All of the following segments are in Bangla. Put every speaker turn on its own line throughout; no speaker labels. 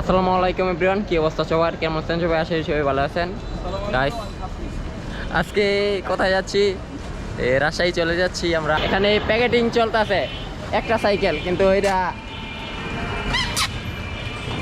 আসসালামু আলাইকুম এভরিওয়ান কি অবস্থা সবার? কেমন আছেন সবাই? আসে সবাই ভালো আছেন। গাইস আজকে কোথায় যাচ্ছি? রাজশাহী চলে যাচ্ছি আমরা। এখানে প্যাকেটিং চলতেছে। একটা সাইকেল কিন্তু ওইটা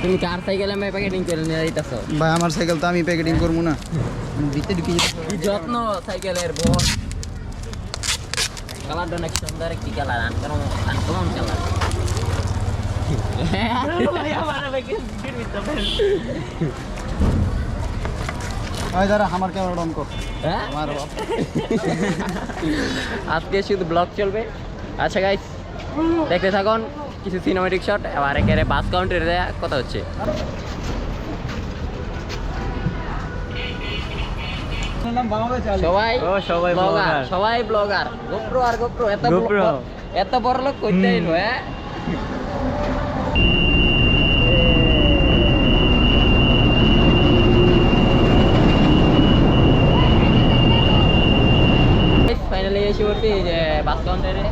তুমি কার সাইকেলে আমি প্যাকেটিং করে নিয়ে যাইতেছ?
ভাই আমার সাইকেল তো আমি প্যাকেটিং করব না। ভিতরে ঢুকে
যত্ন সাইকেলের বল? কালারটা অনেক সুন্দর একটি কালার আনকমন কালার
আমার ক্যামেরা অন কর।
হ্যাঁ? আজকে শুধু ব্লগ চলবে। আচ্ছা গাইস দেখতে থাকুন কিছু সিনেমেটিক শট এবার একেবারে বাস কাউন্টারে দেয়া কথা হচ্ছে। সবাই
সবাই
ব্লগার সবাই ব্লগার গোপ্রো আর গোপ্রো এত
GoPro।
এত বড় লোক করতেই নয় হ্যাঁ? ফাইনালি এসে যে বাস কাউন্টারে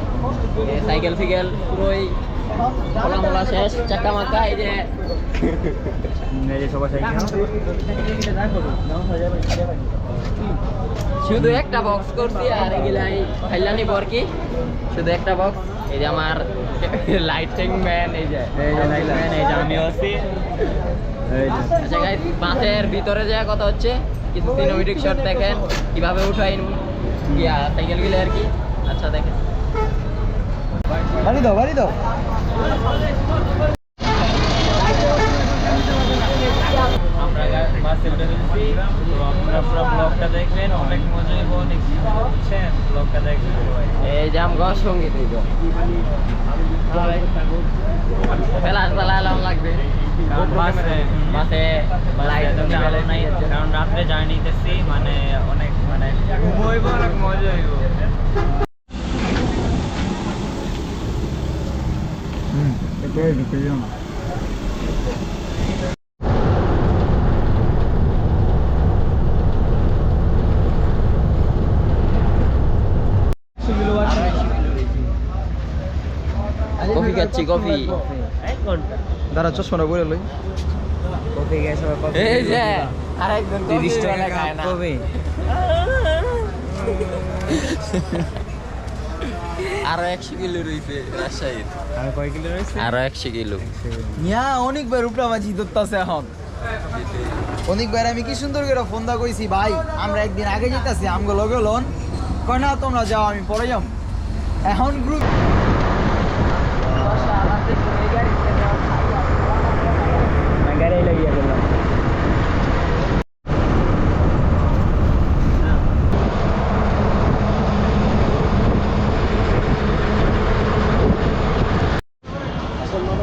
সাইকেল ফিকেল পুরোই খোলা মোলা শেষ চাকা মাকা এই যে শুধু একটা বক্স করছি আর এগুলাই ফাইলানি বরকি শুধু একটা বক্স এই যে আমার লাইটিং ম্যান এই যে
এই যে আমিও আছি।
আচ্ছা গাইস বাসের ভিতরে যা কথা হচ্ছে কিছু সিনেমেটিক শট দেখেন কীভাবে উঠাই আর কি? আচ্ছা দেখেন।
বাড়ি দাও বাড়ি দাও।
আমরা বাসে উঠে গেছি তো আপনারা পুরো ব্লগটা দেখবেন অনেক মজা হইব অনেক বুঝছেন? ব্লগটা দেখবেন।
এই যে আমগো সংগীত হইব ফেলাস ফেলালাম লাগবে।
কারণ বাসে
বাসে লাইট
বাসে এত আলো নাই কারণ রাত্রে জার্নিতেছি মানে অনেক মানে ঘুমোইব অনেক মজা হইব।
হুম এটা ভিতরে
কফি খাচ্ছি কফি।
এক ঘণ্টা।
দাঁড়া চশমাটা বলে লই।
কফি গেছে
এই যে আরেকজন কফি
টাকা
খায় না।
কফি।
আরও একশো কিলো রয়েছে রাজশাহীর।
আর কয় কিলো রয়েছে
আরও একশো কিলো।
ধরতাছে এখন। অনেকবার আমি কি সুন্দর করে ফোন দা কইছি ভাই আমরা একদিন আগে যেতেছি আমগো লগে লোন। কয় না তোমরা যাও আমি পরে যাম। এখন গ্রুপ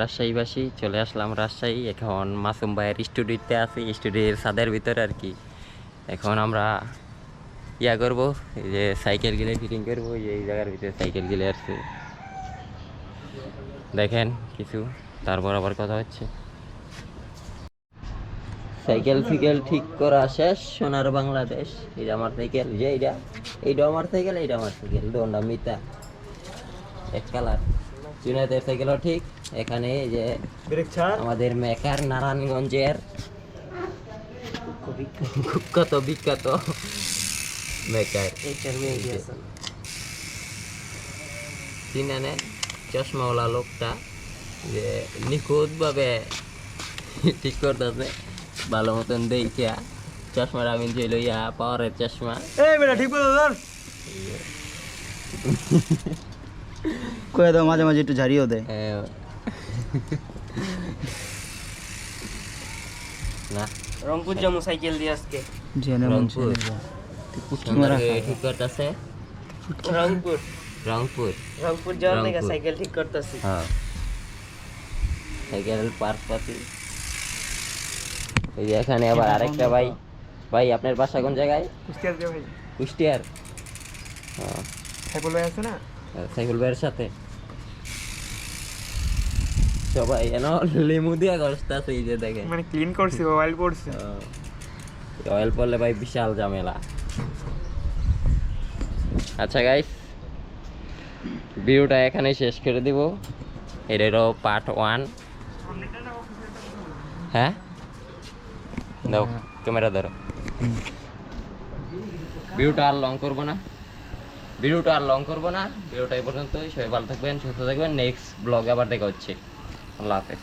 রাজশাহীবাসী চলে আসলাম রাজশাহী। এখন মাসুম ভাইয়ের স্টুডিওতে আছি স্টুডিওর ছাদের ভিতরে আর কি। এখন আমরা ইয়া করব, এই যে সাইকেল গিলে ফিটিং করব, এই জায়গার ভিতরে সাইকেল গিলে আসছে। দেখেন কিছু, তারপর আবার কথা হচ্ছে। সাইকেল ফিকেল ঠিক করা শেষ, সোনার বাংলাদেশ। যে আমার সাইকেল যে এইটা এইটা আমার সাইকেল এইটা আমার সাইকেল দোনটা মিতা। এক কালার সাইকেলও ঠিক? এখানে যে আমাদের মেকার নারায়ণগঞ্জের বিখ্যাত বিখ্যাত মেকার। চিনেন চশমাওয়ালা লোকটা যে নিখুঁতভাবে ঠিক করতেছে ভালো মতন দেখিয়া চশমার আমি যে লইয়া পাওয়ারের চশমা।
এই বেটা ঠিক বলো কয়ে দাও মাঝে মাঝে একটু ঝাড়িও দেয়
না।
রংপুর যাব সাইকেল দিয়ে আজকে।
জেনে মন
রংপুর। সুন্দর করে ঠিক করতেছে?
রংপুর।
রংপুর।
রংপুর যাওয়ার লেগে সাইকেল ঠিক করতেছি।
হ্যাঁ। সাইকেল পার্ক পাতি এই এখানে আবার আরেকটা ভাই। ভাই আপনার বাসা কোন জায়গায়?
কুষ্টিয়ার ভাই
কুষ্টিয়ার।
আছে না?
সাইফুল ভাইয়ের সাথে। সবাই এন লেমু দিয়া আছে এই যে দেখেন।
মানে ক্লিন করছি মোবাইল করছি
অয়েল পড়লে ভাই বিশাল ঝামেলা। আচ্ছা গাইস ভিডিওটা এখানেই শেষ করে দিব। এটারও পার্ট ওয়ান হ্যাঁ? দাও ক্যামেরা ধরো। ভিডিওটা আর লং করব না। ভিডিওটা আর লং করব না। ভিডিওটা এই পর্যন্তই। সবাই ভালো থাকবেন, সুস্থ থাকবেন। নেক্সট ব্লগে আবার দেখা হচ্ছে। আল্লাহ হাফেজ।